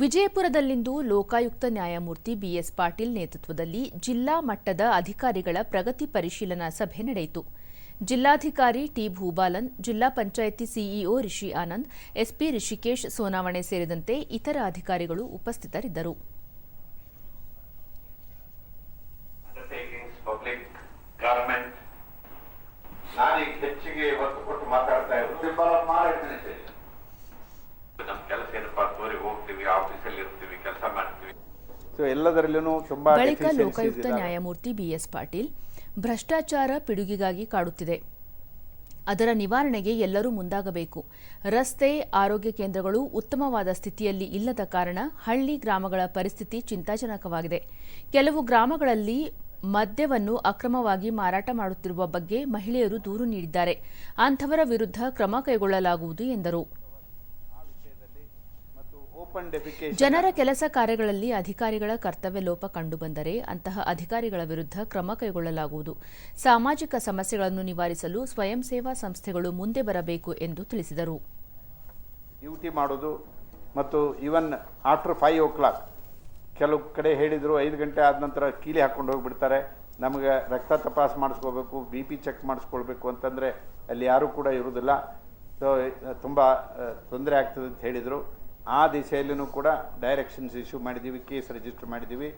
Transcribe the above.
ವಿಜಯಪುರದಲ್ಲಿಂದು ಲೋಕಾಯುಕ್ತ ನ್ಯಾಯಮೂರ್ತಿ ಬಿಎಸ್ ಪಾಟೀಲ್ ನೇತೃತ್ವದಲ್ಲಿ ಜಿಲ್ಲಾ ಮಟ್ಟದ ಅಧಿಕಾರಿಗಳ ಪ್ರಗತಿ ಪರಿಶೀಲನಾ ಸಭೆ ನಡೆಯಿತು. ಜಿಲ್ಲಾಧಿಕಾರಿ ಟಿ ಭೂಬಾಲನ್ ಜಿಲ್ಲಾ ಪಂಚಾಯಿತಿ ಸಿಇಒ ರಿಷಿ ಆನಂದ್ ಎಸ್ಪಿ ರಿಷಿಕೇಶ್ ಸೋನಾವಣೆ ಸೇರಿದಂತೆ ಇತರ ಅಧಿಕಾರಿಗಳು ಉಪಸ್ಥಿತರಿದ್ದರು. ಅಂಡರ್ಟೇಕಿಂಗ್ಸ್ ಕೆಲಸ ಗವರ್ಮೆಂಟ್ ಎಲ್ಲದರಲ್ಲೂ ತುಂಬಾ ಬಳಿಕ ಲೋಕಾಯುಕ್ತ ನ್ಯಾಯಮೂರ್ತಿ ಬಿಎಸ್ ಪಾಟೀಲ್ ಭ್ರಷ್ಟಾಚಾರ ಪಿಡುಗಿಗಾಗಿ ಕಾಡುತ್ತಿದೆ. ಅದರ ನಿವಾರಣೆಗೆ ಎಲ್ಲರೂ ಮುಂದಾಗಬೇಕು. ರಸ್ತೆ ಆರೋಗ್ಯ ಕೇಂದ್ರಗಳು ಉತ್ತಮವಾದ ಸ್ಥಿತಿಯಲ್ಲಿ ಇಲ್ಲದ ಕಾರಣ ಹಳ್ಳಿ ಗ್ರಾಮಗಳ ಪರಿಸ್ಥಿತಿ ಚಿಂತಾಜನಕವಾಗಿದೆ. ಕೆಲವು ಗ್ರಾಮಗಳಲ್ಲಿ ಮದ್ಯವನ್ನು ಅಕ್ರಮವಾಗಿ ಮಾರಾಟ ಮಾಡುತ್ತಿರುವ ಬಗ್ಗೆ ಮಹಿಳೆಯರು ದೂರು ನೀಡಿದ್ದಾರೆ. ಅಂಥವರ ವಿರುದ್ಧ ಕ್ರಮ ಕೈಗೊಳ್ಳಲಾಗುವುದು ಎಂದರು. ಜನರ ಕೆಲಸ ಕಾರ್ಯಗಳಲ್ಲಿ ಅಧಿಕಾರಿಗಳ ಕರ್ತವ್ಯ ಲೋಪ ಕಂಡುಬಂದರೆ ಅಂತಹ ಅಧಿಕಾರಿಗಳ ವಿರುದ್ಧ ಕ್ರಮ ಕೈಗೊಳ್ಳಲಾಗುವುದು. ಸಾಮಾಜಿಕ ಸಮಸ್ಯೆಗಳನ್ನು ನಿವಾರಿಸಲು ಸ್ವಯಂ ಸೇವಾ ಸಂಸ್ಥೆಗಳು ಮುಂದೆ ಬರಬೇಕು ಎಂದು ತಿಳಿಸಿದರು. ಡ್ಯೂಟಿ ಮಾಡೋದು ಮತ್ತು even after five o'clock ಕೆಲವು ಕಡೆ ಹೇಳಿದರು ಐದು ಗಂಟೆ ಆದ ನಂತರ ಕೀಲಿ ಹಾಕ್ಕೊಂಡು ಹೋಗಿಬಿಡ್ತಾರೆ. ನಮಗೆ ರಕ್ತ ತಪಾಸ್ ಮಾಡಿಸ್ಕೋಬೇಕು ಬಿ ಪಿ ಚೆಕ್ ಮಾಡಿಸ್ಕೊಳ್ಬೇಕು ಅಂತಂದರೆ ಅಲ್ಲಿ ಯಾರೂ ಕೂಡ ಇರುವುದಿಲ್ಲ. ಸೊ ತುಂಬ ತೊಂದರೆ ಆಗ್ತದೆ ಅಂತ ಹೇಳಿದರು. ಆ ದಿಶೆಯಲ್ಲೂ ಕೂಡ ಡೈರೆಕ್ಷನ್ಸ್ ಇಶ್ಯೂ ಮಾಡಿದ್ದೀವಿ ಕೇಸ್ ರಿಜಿಸ್ಟರ್ ಮಾಡಿದ್ದೀವಿ.